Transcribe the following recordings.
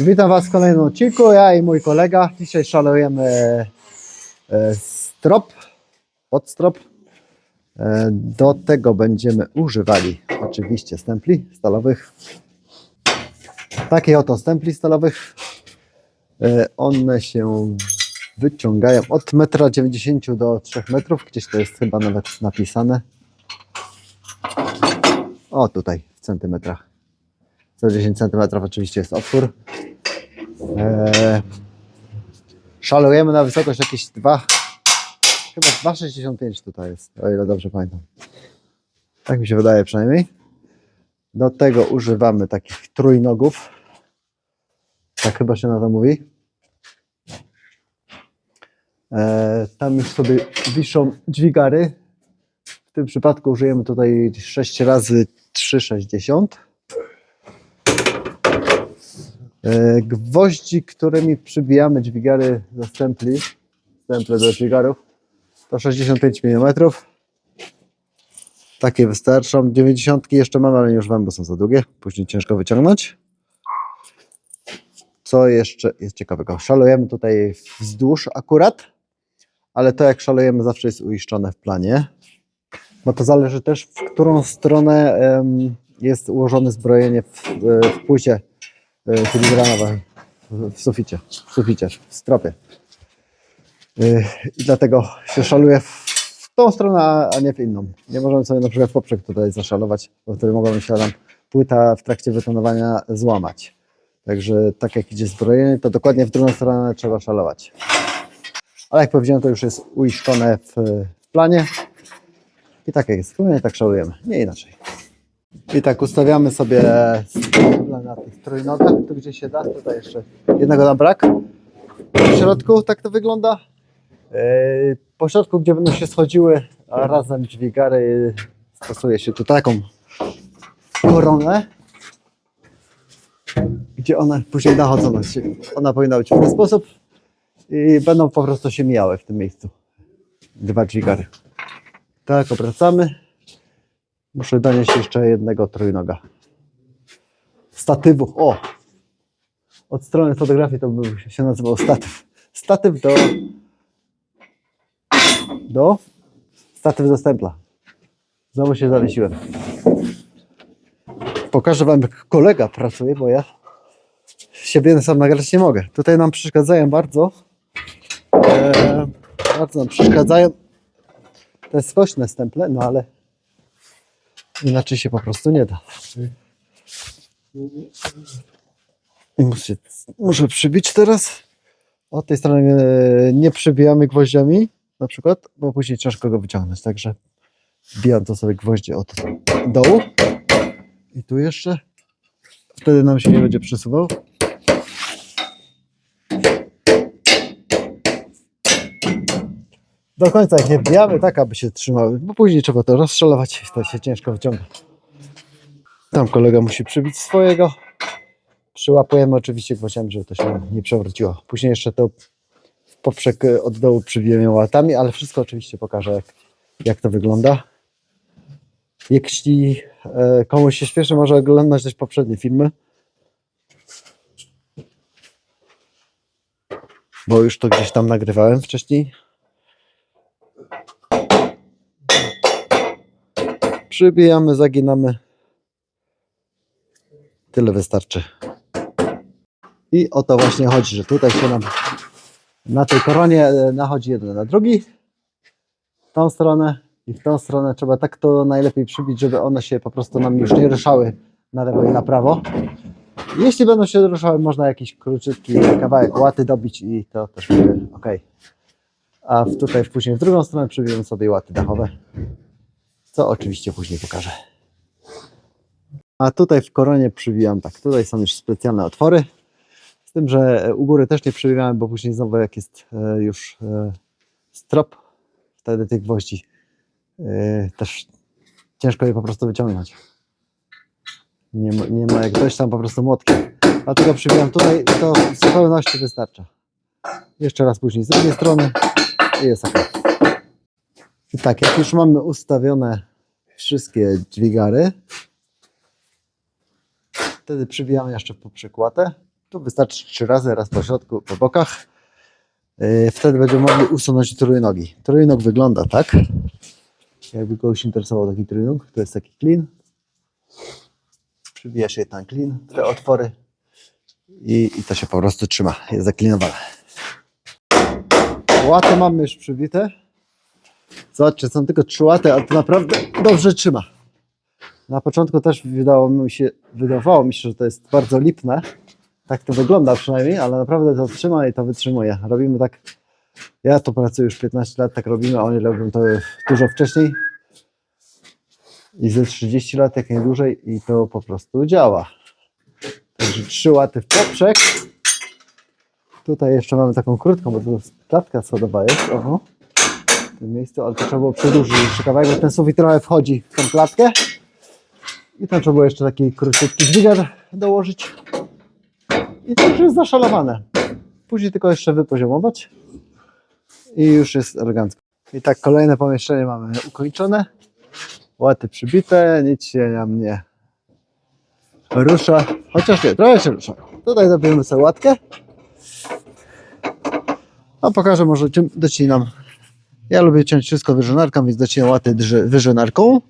Witam Was w kolejnym odcinku. Ja i mój kolega. Dzisiaj szalujemy e, strop, podstrop. E, Do tego będziemy używali oczywiście stempli stalowych. Takich oto stempli stalowych. E, One się wyciągają od 1,90 m do 3 metrów. Gdzieś to jest chyba nawet napisane. O, tutaj w centymetrach. Co 10 cm oczywiście jest otwór. Eee, szalujemy na wysokość jakieś 2, chyba 2,65 tutaj jest, o ile dobrze pamiętam. Tak mi się wydaje przynajmniej. Do tego używamy takich trójnogów. Tak chyba się na to mówi. Eee, tam już sobie wiszą dźwigary. W tym przypadku użyjemy tutaj 6 razy 3,60. E, Gwoździ, którymi przybijamy dźwigary ze stempli, stemple do dźwigarów, to 65 mm. Takie wystarczą. 90 jeszcze mam, ale nie używam, bo są za długie. Później ciężko wyciągnąć. Co jeszcze jest ciekawego? Szalujemy tutaj wzdłuż akurat, ale to jak szalujemy zawsze jest uiszczone w planie, bo to zależy też w którą stronę jest ułożone zbrojenie w, w płycie filigranowe w w suficie, w suficie, w stropie. Y, I dlatego się szaluje w tą stronę, a nie w inną. Nie możemy sobie na przykład poprzek tutaj zaszalować, bo wtedy mogłaby się nam płyta w trakcie wytonowania złamać. Także tak jak idzie zbrojenie, to dokładnie w drugą stronę trzeba szalować. Ale jak powiedziałem, to już jest uiszczone w, planie. I tak jak jest w tak szalujemy. Nie inaczej. I tak ustawiamy sobie stemple na tych trójnogach, tu gdzie się da, tutaj jeszcze jednego nam brak. W środku tak to wygląda. Yy, Po środku, gdzie będą się schodziły razem dźwigary, stosuje się tu taką koronę, gdzie one później nachodzą. na siebie. Ona powinna być w ten sposób i będą po prostu się mijały w tym miejscu. Dwa dźwigary. Tak, obracamy. Muszę donieść jeszcze jednego trójnoga. Statywu. O! Od strony fotografii to by się nazywał statyw. Statyw do. Do. Statyw do stempla. Znowu się zawiesiłem. Pokażę Wam, jak kolega pracuje, bo ja siebie sam nagrać nie mogę. Tutaj nam przeszkadzają bardzo. E, bardzo nam przeszkadzają te skośne stemple, no ale Inaczej się po prostu nie da. Muszę, muszę przybić teraz. Od tej strony e, nie przybijamy gwoździami, na przykład, bo później ciężko go wyciągnąć. Także wbijam to sobie gwoździe od dołu. I tu jeszcze. Wtedy nam się nie będzie przesuwał. Do końca ich nie wbijamy, tak aby się trzymały, bo później trzeba to rozszalować i to się ciężko wyciąga. Tam kolega musi przybić swojego. Przyłapujemy oczywiście gwoździami, żeby to się nie przewróciło. Później jeszcze to w poprzek e, od dołu przybijemy łatami, ale wszystko oczywiście pokażę, jak, jak to wygląda. Jeśli e, komuś się śpieszy, może oglądać też poprzednie filmy. Bo już to gdzieś tam nagrywałem wcześniej. Przybijamy, zaginamy. Tyle wystarczy. I o to właśnie chodzi, że tutaj się nam na tej koronie e, nachodzi jeden na drugi. W tą stronę i w tą stronę trzeba tak to najlepiej przybić, żeby one się po prostu nam już nie ruszały na lewo i na prawo. Jeśli będą się ruszały, można jakiś króciutki kawałek łaty dobić i to też będzie ok. A tutaj później w drugą stronę przybijemy sobie łaty dachowe co oczywiście później pokażę. A tutaj w koronie przybijam tak, tutaj są już specjalne otwory, z tym, że u góry też nie przybijałem, bo później znowu jak jest e, już e, strop, wtedy tych gwoździ e, też ciężko je po prostu wyciągnąć. Nie ma, nie ma jak dojść tam po prostu młotkiem. Dlatego przybijam tutaj to w zupełności wystarcza. Jeszcze raz później z drugiej strony i jest ok. I tak, jak już mamy ustawione wszystkie dźwigary, wtedy przybijamy jeszcze po przykładę Tu wystarczy trzy razy, raz po środku, po bokach. Yy, Wtedy będziemy mogli usunąć trójnogi. Trójnog wygląda tak. Jakby kogoś interesował taki trójnóg, to jest taki klin. Przybija się ten klin, te otwory i, i to się po prostu trzyma. Jest zaklinowane. Łaty mamy już przybite. Zobaczcie, są tylko trzy łaty, ale to naprawdę dobrze trzyma. Na początku też wydało mi się, wydawało mi się, że to jest bardzo lipne. Tak to wygląda przynajmniej, ale naprawdę to trzyma i to wytrzymuje. Robimy tak, ja to pracuję już 15 lat, tak robimy, a oni robią to dużo wcześniej. I ze 30 lat, jak nie dłużej, i to po prostu działa. Także 3 łaty w poprzek. Tutaj jeszcze mamy taką krótką, bo tu klatka schodowa jest. Oho. W tym miejscu, ale to trzeba było przedłużyć jeszcze kawałek, bo ten sufit trochę wchodzi w tą klatkę. I tam trzeba było jeszcze taki króciutki dźwigar dołożyć. I to już jest zaszalowane. Później tylko jeszcze wypoziomować. I już jest elegancko. I tak kolejne pomieszczenie mamy ukończone. Łaty przybite, nic się nam nie rusza. Chociaż nie, trochę się rusza. Tutaj dobijemy sobie łatkę. A pokażę może czym docinam. Ja lubię ciąć wszystko wyżynarką, więc docinam łaty wyżynarką.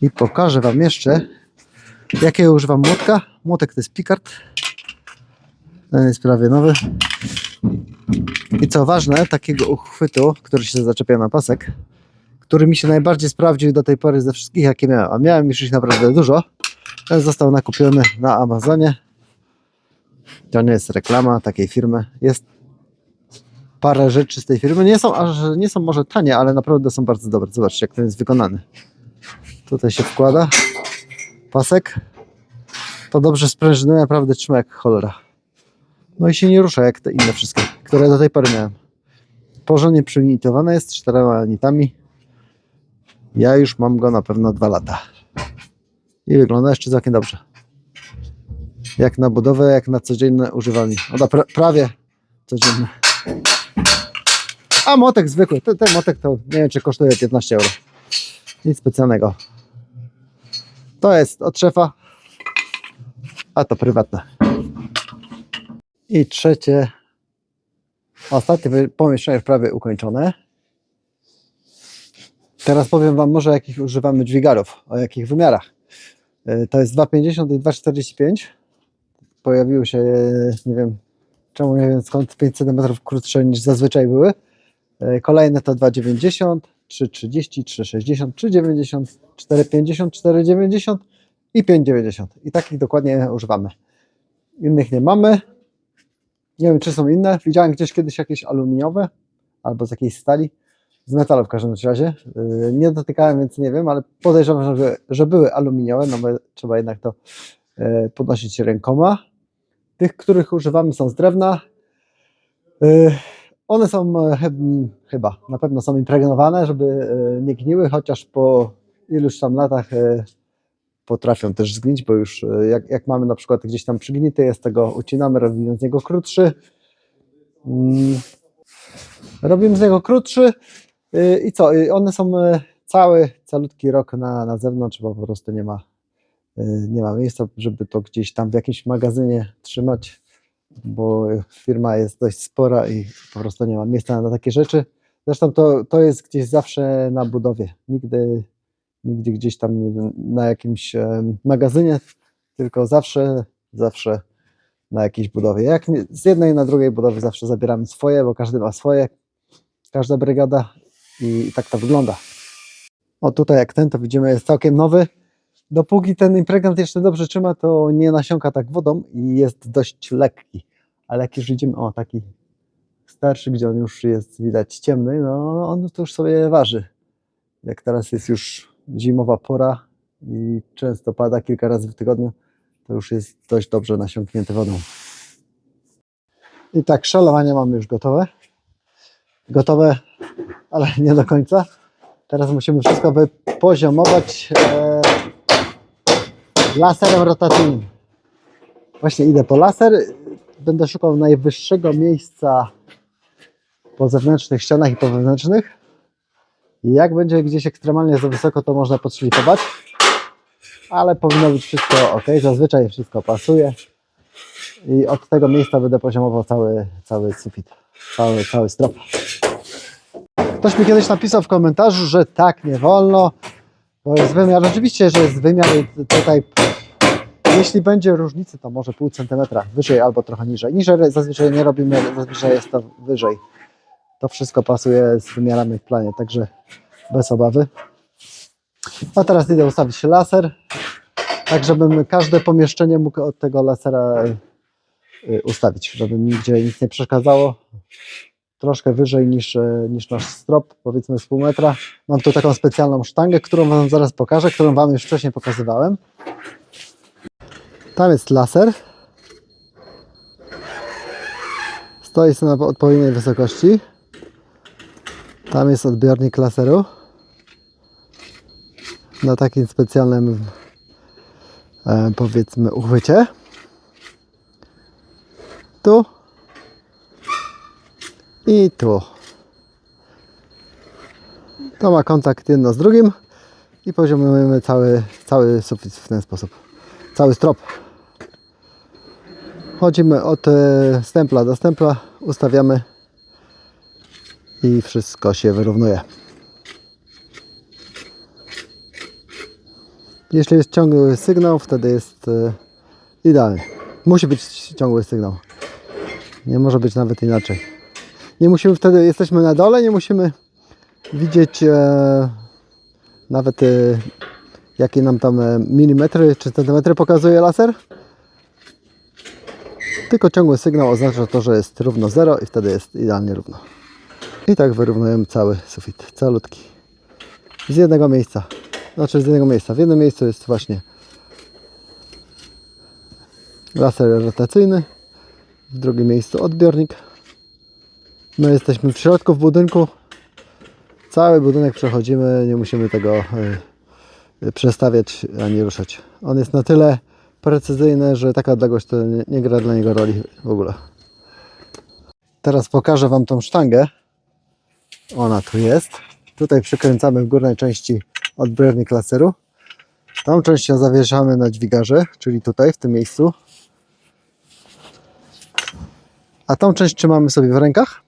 I pokażę Wam jeszcze, jakiego używam młotka. Młotek to jest Picard. Ten jest prawie nowy. I co ważne, takiego uchwytu, który się zaczepia na pasek, który mi się najbardziej sprawdził do tej pory ze wszystkich, jakie miałem. A miałem już ich naprawdę dużo. Ten został nakupiony na Amazonie. To nie jest reklama takiej firmy. Jest parę rzeczy z tej firmy. Nie są, aż, nie są może tanie, ale naprawdę są bardzo dobre. Zobaczcie, jak ten jest wykonany. Tutaj się wkłada pasek. To dobrze sprężynuje, naprawdę trzyma jak cholera. No i się nie rusza jak te inne wszystkie, które do tej pory miałem. Porządnie przynitowane jest czterema nitami. Ja już mam go na pewno dwa lata. I wygląda jeszcze całkiem dobrze. Jak na budowę, jak na codzienne używanie. O, da, pra, prawie codzienne. A motek zwykły. Ten, ten motek to nie wiem, czy kosztuje 15 euro. Nic specjalnego. To jest od szefa, a to prywatne. I trzecie, ostatnie pomieszczenie już prawie ukończone. Teraz powiem Wam może jakich używamy dźwigarów, o jakich wymiarach. Y, To jest 2,50 i 2,45. Pojawiły się, y, nie wiem czemu, nie wiem skąd, 5 cm krótsze niż zazwyczaj były. Y, Kolejne to 2,90, 3,30, 3,60, 3,90, 4,50, 4,90 i 5,90. I takich dokładnie używamy. Innych nie mamy. Nie wiem, czy są inne. Widziałem gdzieś kiedyś jakieś aluminiowe albo z jakiejś stali. Z metalu w każdym razie. Yy, Nie dotykałem, więc nie wiem, ale podejrzewam, że, że były aluminiowe, no bo trzeba jednak to podnosić rękoma. Tych, których używamy są z drewna. Yy, One są e, chy- chyba, na pewno są impregnowane, żeby e, nie gniły, chociaż po iluś tam latach e, potrafią też zgnić, bo już jak, jak mamy na przykład gdzieś tam przygnity, jest tego ucinamy, robimy z niego krótszy. Mm, Robimy z niego krótszy y, i co? y, One są cały, calutki rok na, na zewnątrz, bo po prostu nie ma, y, nie ma miejsca, żeby to gdzieś tam w jakimś magazynie trzymać, bo firma jest dość spora i po prostu nie ma miejsca na takie rzeczy. Zresztą to, to jest gdzieś zawsze na budowie. Nigdy, nigdy gdzieś tam na jakimś em, magazynie, tylko zawsze, zawsze na jakiejś budowie. Jak z jednej na drugiej budowy zawsze zabieramy swoje, bo każdy ma swoje, każda brygada i tak to wygląda. O tutaj jak ten, to widzimy jest całkiem nowy. Dopóki ten impregnant jeszcze dobrze trzyma, to nie nasiąka tak wodą i jest dość lekki. Ale jak już widzimy, o taki starszy, gdzie on już jest widać ciemny, no on to już sobie waży. Jak teraz jest już zimowa pora i często pada kilka razy w tygodniu, to już jest dość dobrze nasiąknięty wodą. I tak, szalowanie mamy już gotowe. Gotowe, ale nie do końca. Teraz musimy wszystko wypoziomować e, laserem rotacyjnym. Właśnie idę po laser. Będę szukał najwyższego miejsca po zewnętrznych ścianach i po wewnętrznych. Jak będzie gdzieś ekstremalnie za wysoko, to można podszlifować. ale powinno być wszystko ok. Zazwyczaj wszystko pasuje. I od tego miejsca będę poziomował cały, cały sufit, cały, cały strop. Ktoś mi kiedyś napisał w komentarzu, że tak nie wolno, bo jest wymiar. Rzeczywiście, że jest wymiar tutaj. Jeśli będzie różnicy, to może pół centymetra wyżej albo trochę niżej. Niżej zazwyczaj nie robimy, zazwyczaj jest to wyżej. To wszystko pasuje z wymiarami w planie, także bez obawy. A teraz idę ustawić laser, tak żebym każde pomieszczenie mógł od tego lasera y, ustawić, żeby nigdzie nic nie przeszkadzało. Troszkę wyżej niż, y, niż nasz strop, powiedzmy z pół metra. Mam tu taką specjalną sztangę, którą Wam zaraz pokażę, którą Wam już wcześniej pokazywałem. Tam jest laser. Stoi sobie na odpowiedniej wysokości. Tam jest odbiornik laseru. Na takim specjalnym e, powiedzmy uchwycie. Tu. I tu. To ma kontakt jedno z drugim i poziomujemy cały, cały sufit w ten sposób. Cały strop. Chodzimy od e, stempla do stempla, ustawiamy i wszystko się wyrównuje. Jeśli jest ciągły sygnał, wtedy jest e, idealnie. Musi być ciągły sygnał. Nie może być nawet inaczej. Nie musimy wtedy, jesteśmy na dole, nie musimy widzieć e, nawet e, jakie nam tam e, milimetry czy centymetry pokazuje laser. Tylko ciągły sygnał oznacza to, że jest równo 0 i wtedy jest idealnie równo. I tak wyrównujemy cały sufit, calutki. Z jednego miejsca. Znaczy z jednego miejsca. W jednym miejscu jest właśnie laser rotacyjny, w drugim miejscu odbiornik. My jesteśmy w środku w budynku. Cały budynek przechodzimy, nie musimy tego y, przestawiać ani ruszać. On jest na tyle precyzyjny, że taka odległość to nie, nie gra dla niego roli w ogóle. Teraz pokażę Wam tą sztangę. Ona tu jest. Tutaj przykręcamy w górnej części odbiornik laseru. Tą częścią zawieszamy na dźwigarze, czyli tutaj, w tym miejscu. A tą część trzymamy sobie w rękach.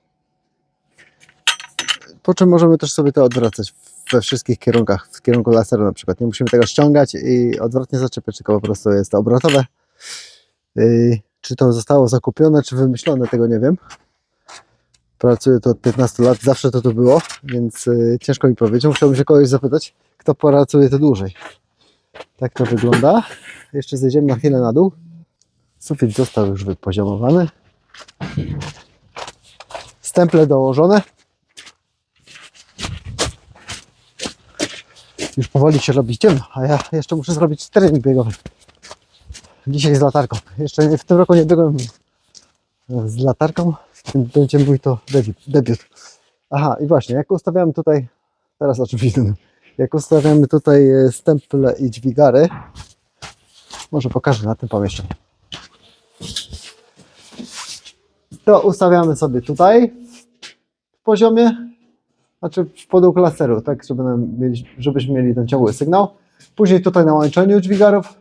Po czym możemy też sobie to odwracać we wszystkich kierunkach, w kierunku laseru na przykład. Nie musimy tego ściągać i odwrotnie zaczepiać, tylko po prostu jest to obrotowe. Yy, Czy to zostało zakupione, czy wymyślone, tego nie wiem. Pracuję tu od 15 lat, zawsze to tu było, więc yy, ciężko mi powiedzieć. Musiałbym się kogoś zapytać, kto pracuje tu dłużej. Tak to wygląda. Jeszcze zejdziemy na chwilę na dół. Sufit został już wypoziomowany. Stemple dołożone. Już powoli się robi ciemno, a ja jeszcze muszę zrobić trening biegowy. Dzisiaj z latarką. Jeszcze w tym roku nie biegłem z latarką. Będzie mój to debiut, debiut. Aha, i właśnie, jak ustawiamy tutaj, teraz oczywiście, jak ustawiamy tutaj e, stemple i dźwigary, może pokażę na tym pomieszczeniu. To ustawiamy sobie tutaj w poziomie, znaczy w podług laseru, tak, żeby mieli, żebyśmy mieli ten ciągły sygnał. Później tutaj na łączeniu dźwigarów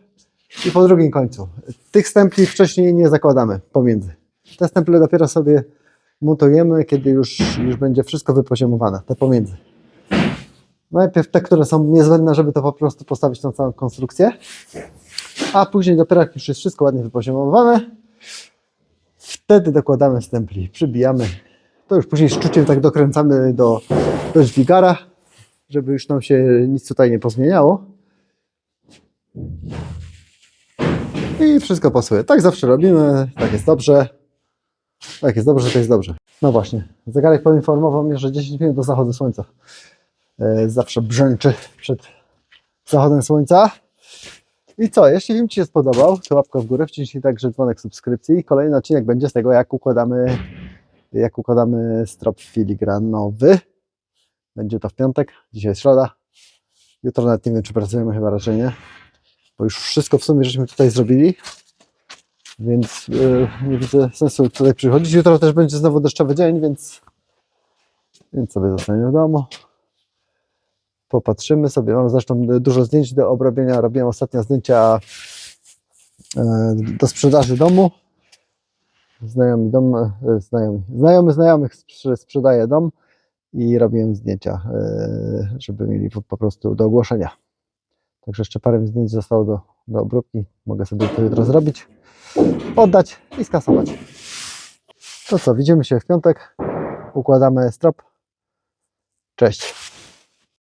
i po drugim końcu. Tych stempli wcześniej nie zakładamy pomiędzy. Te stemple dopiero sobie montujemy, kiedy już, już będzie wszystko wypoziomowane, te pomiędzy. Najpierw te, które są niezbędne, żeby to po prostu postawić tą całą konstrukcję, a później dopiero jak już jest wszystko ładnie wypoziomowane, wtedy dokładamy stempli, przybijamy. To już później szczuciem tak dokręcamy do, do dźwigara, żeby już nam się nic tutaj nie pozmieniało. I wszystko pasuje. Tak zawsze robimy, tak jest dobrze. Tak jest dobrze, to jest dobrze. No właśnie, zegarek poinformował mnie, że 10 minut do zachodu słońca. E, zawsze brzęczy przed zachodem słońca. I co, jeśli film Ci się spodobał, to łapka w górę, wciśnij także dzwonek subskrypcji. Kolejny odcinek będzie z tego, jak układamy, jak układamy strop filigranowy. Będzie to w piątek, dzisiaj jest środa. Jutro nawet nie wiem, czy pracujemy, chyba raczej nie. Bo już wszystko w sumie żeśmy tutaj zrobili. Więc yy, nie widzę sensu tutaj przychodzić. Jutro też będzie znowu deszczowy dzień, więc, więc sobie zostaniemy w domu. popatrzymy sobie. Mam zresztą dużo zdjęć do obrobienia. Robiłem ostatnio zdjęcia e, do sprzedaży domu. Znajomi dom, e, znajomi, znajomy znajomych sprze- sprzedaje dom i robiłem zdjęcia, e, żeby mieli po, prostu do ogłoszenia. Także jeszcze parę zdjęć zostało do, do obróbki. Mogę sobie to jutro zrobić, oddać i skasować. To co, widzimy się w piątek. Układamy strop. Cześć.